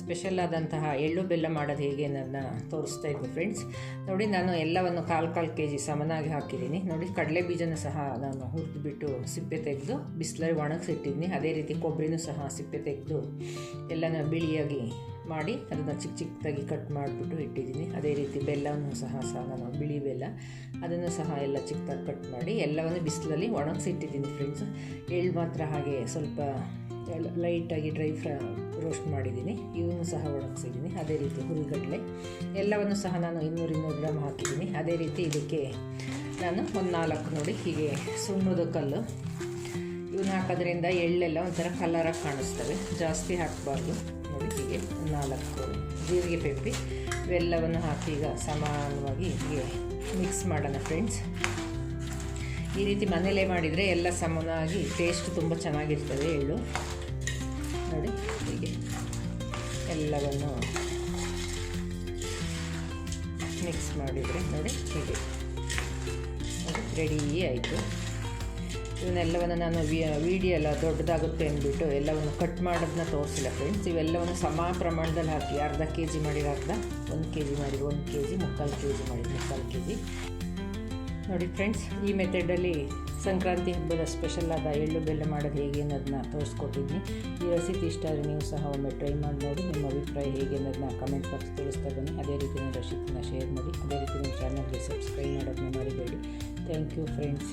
Special ಆದಂತಹ ಎಳ್ಳು ಬೆಲ್ಲ ಮಾಡೋದು ಹೇಗೆ ಅನ್ನೋದನ್ನ ತೋರಿಸ್ತಾ ಇದ್ದೆ ಫ್ರೆಂಡ್ಸ್ ನೋಡಿ, ನಾನು ಎಲ್ಲವನ್ನು ಕಾಲು ಕಾಲು ಕೆ ಜಿ ಸಮನಾಗಿ ಹಾಕಿದ್ದೀನಿ. ನೋಡಿ, ಕಡಲೆ ಬೀಜನ ಸಹ ನಾನು ಹುರಿದ್ಬಿಟ್ಟು ಸಿಪ್ಪೆ ತೆಗೆದು ಬಿಸಿಲಲ್ಲಿ ಒಣಗಿಸಿಟ್ಟಿದ್ದೀನಿ ಅದೇ ರೀತಿ ಕೊಬ್ಬರಿನೂ ಸಹ ಸಿಪ್ಪೆ ತೆಗೆದು ಎಲ್ಲನೂ ಬಿಳಿಯಾಗಿ ಮಾಡಿ ಅದನ್ನು ಚಿಕ್ಕ ಚಿಕ್ಕದಾಗಿ ಕಟ್ ಮಾಡಿಬಿಟ್ಟು ಇಟ್ಟಿದ್ದೀನಿ. ಅದೇ ರೀತಿ ಬೆಲ್ಲವನ್ನು ಸಹ ಸಹ ನಾನು ಬಿಳಿ ಬೆಲ್ಲ. ಅದನ್ನು ಸಹ ಎಲ್ಲ ಚಿಕ್ಕದಾಗಿ ಕಟ್ ಮಾಡಿ ಎಲ್ಲವನ್ನು ಬಿಸಿಲಲ್ಲಿ ಒಣಗಿಸಿಟ್ಟಿದ್ದೀನಿ ಫ್ರೆಂಡ್ಸ್ ಎಳ್ಳು ಮಾತ್ರ ಹಾಗೆ ಸ್ವಲ್ಪ ಲೈಟಾಗಿ ಡ್ರೈ ಫ್ರೈ, ರೋಸ್ಟ್ ಮಾಡಿದ್ದೀನಿ. ಇವನು ಸಹ ಒಣಗಿಸಿದ್ದೀನಿ. ಅದೇ ರೀತಿ ಹುರಿಗಡಲೆ. ಎಲ್ಲವನ್ನು ಸಹ ನಾನು ಇನ್ನೂರು ಇನ್ನೂರು ಗ್ರಾಮ್ ಹಾಕಿದ್ದೀನಿ. ಅದೇ ರೀತಿ ಇದಕ್ಕೆ ನಾನು ಒಂದು ನಾಲ್ಕು ನೋಡಿ ಹೀಗೆ ಸುಣ್ಣದ ಕಲ್ಲು. ಇವನ್ನ ಹಾಕೋದ್ರಿಂದ ಎಳ್ಳೆಲ್ಲ ಒಂಥರ ಕಲರಾಗಿ ಕಾಣಿಸ್ತವೆ. ಜಾಸ್ತಿ ಹಾಕಬಾರ್ದು. ನೋಡಿ ಹೀಗೆ ನಾಲ್ಕು ಜೀರಿಗೆ ಪೆಪ್ಪಿ ಇವೆಲ್ಲವನ್ನು ಹಾಕಿ ಈಗ ಸಮಾನವಾಗಿ ಹೀಗೆ ಮಿಕ್ಸ್ ಮಾಡೋಣ ಫ್ರೆಂಡ್ಸ್. ಈ ರೀತಿ ಮನೇಲೇ ಮಾಡಿದರೆ ಎಲ್ಲ ಸಮನಾಗಿ ಟೇಸ್ಟ್ ತುಂಬ ಚೆನ್ನಾಗಿರ್ತದೆ ಎಳ್ಳು. ನೋಡಿ ಹೀಗೆ ಎಲ್ಲವನ್ನು ಮಿಕ್ಸ್ ಮಾಡಿದರೆ ನೋಡಿ ಹೀಗೆ. ಅದು ರೆಡಿ ಆಯಿತು. ಇವನ್ನೆಲ್ಲವನ್ನು ನಾನು ವಿಡಿಯೋ ಎಲ್ಲ ದೊಡ್ಡದಾಗುತ್ತೆ ಅಂದ್ಬಿಟ್ಟು ಎಲ್ಲವನ್ನು ಕಟ್ ಮಾಡೋದನ್ನ ತೋರಿಸಿಲ್ಲ ಫ್ರೆಂಡ್ಸ್ ಇವೆಲ್ಲವನ್ನು ಸಮ ಪ್ರಮಾಣದಲ್ಲಿ ಹಾಕಿ ಅರ್ಧ ಕೆ ಜಿ ಮಾಡಿರೋ ಅರ್ಧ ಒಂದು ಕೆ ಜಿ ಮಾಡಿರೋ ಒಂದು ಕೆ ಜಿ ಮುಕ್ಕಾಲು ಕೆ ಜಿ ಮಾಡಿರೋ ಮುಕ್ಕಾಲು ಕೆ ಜಿ ನೋಡಿ ಫ್ರೆಂಡ್ಸ್, ಈ ಮೆಥಡಲ್ಲಿ ಸಂಕ್ರಾಂತಿ ಹಬ್ಬದ ಸ್ಪೆಷಲ್ ಆದ ಎಳ್ಳು ಬೆಲ್ಲ ಮಾಡೋದು ಹೇಗೆ ಅನ್ನೋದನ್ನ ತೋರಿಸ್ಕೊಟ್ಟಿದ್ದೀನಿ. ಈ ರೆಸಿಪಿ ಇಷ್ಟ ಆದರೆ ನೀವು ಸಹ ಒಮ್ಮೆ ಟ್ರೈ ಮಾಡಿ ನೋಡಿ, ನಿಮ್ಮ ಅಭಿಪ್ರಾಯ ಹೇಗೆ ಅನ್ನೋದನ್ನ ಕಮೆಂಟ್ ಬಾಕ್ಸ್ ತಿಳಿಸ್ತಾ ಬನ್ನಿ. ಅದೇ ರೀತಿ ನನ್ನ ರೆಸಿಪಿನ ಶೇರ್ ಮಾಡಿ, ಅದೇ ರೀತಿ ನಿಮ್ಮ ಚಾನಲ್ಗೆ ಸಬ್ಸ್ಕ್ರೈಬ್ ಮಾಡೋದನ್ನ ಮರಿಬೇಡಿ. Thank you friends